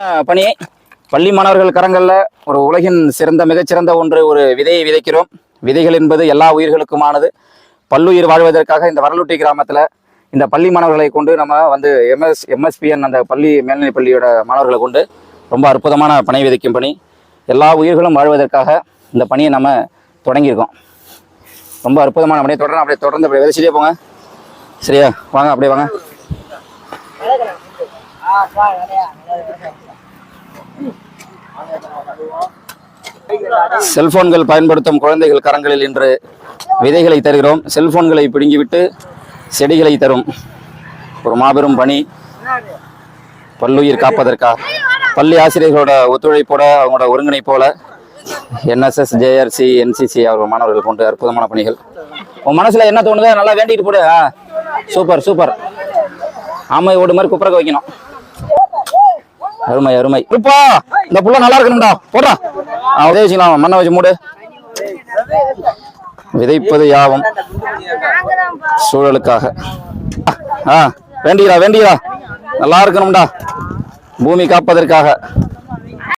அஹ், பணி. பள்ளி மாணவர்கள் கரங்களில் ஒரு உலகின் சிறந்த மிகச்சிறந்த ஒன்று ஒரு விதையை விதைக்கிறோம். விதைகள் என்பது எல்லா உயிர்களுக்குமானது. பல்லுயிர் வாழ்வதற்காக இந்த வரலுட்டி கிராமத்தில் இந்த பள்ளி மாணவர்களை கொண்டு நம்ம வந்து எம்எஸ் எம்எஸ்பிஎன் அந்த பள்ளி மேல்நிலை பள்ளியோட மாணவர்களை கொண்டு ரொம்ப அற்புதமான பணி விதைக்கும் பணி. எல்லா உயிர்களும் வாழ்வதற்காக இந்த பணியை நம்ம தொடங்கியிருக்கோம். ரொம்ப அற்புதமான பணியை தொடரணும் அப்படியே தொடர்ந்து அப்படியே விதைச்சிட்டே போங்க. சரியா? வாங்க அப்படியே வாங்க. செல்போன்கள் பயன்படுத்தும் குழந்தைகள் கரங்களில் இன்று விதைகளை தருகிறோம். செல்போன்களை பிடுங்கிவிட்டு செடிகளை தரும். ஒரு மாபெரும் பணி. பல்லுயிர் காப்பதற்காக பள்ளி ஆசிரியர்களோட ஒத்துழைப்போட அவங்களோட ஒருங்கிணைப்போல என்எஸ்எஸ் ஜேஆர்சி என்சிசி அவர் மாணவர்கள் கொண்டு அற்புதமான பணிகள். உன் மனசில் என்ன தோணுதோ நல்லா வேண்டிட்டு போடு. ஆ, சூப்பர் சூப்பர். ஆமை ஓடு மாதிரி குப்புறக்க வைக்கணும். அருமை அருமை. இருப்பா இந்த புள்ள நல்லா இருக்கணும்டா. போடுறா. ஆ, உதவி வச்சுக்கலாம் மண்ணை வச்சு மூடு. விதைப்பது யாவும் சூழலுக்காக. ஆ வேண்டிக்கிறா வேண்டிக்கிறா நல்லா இருக்கணும்டா. பூமி காப்பதற்காக.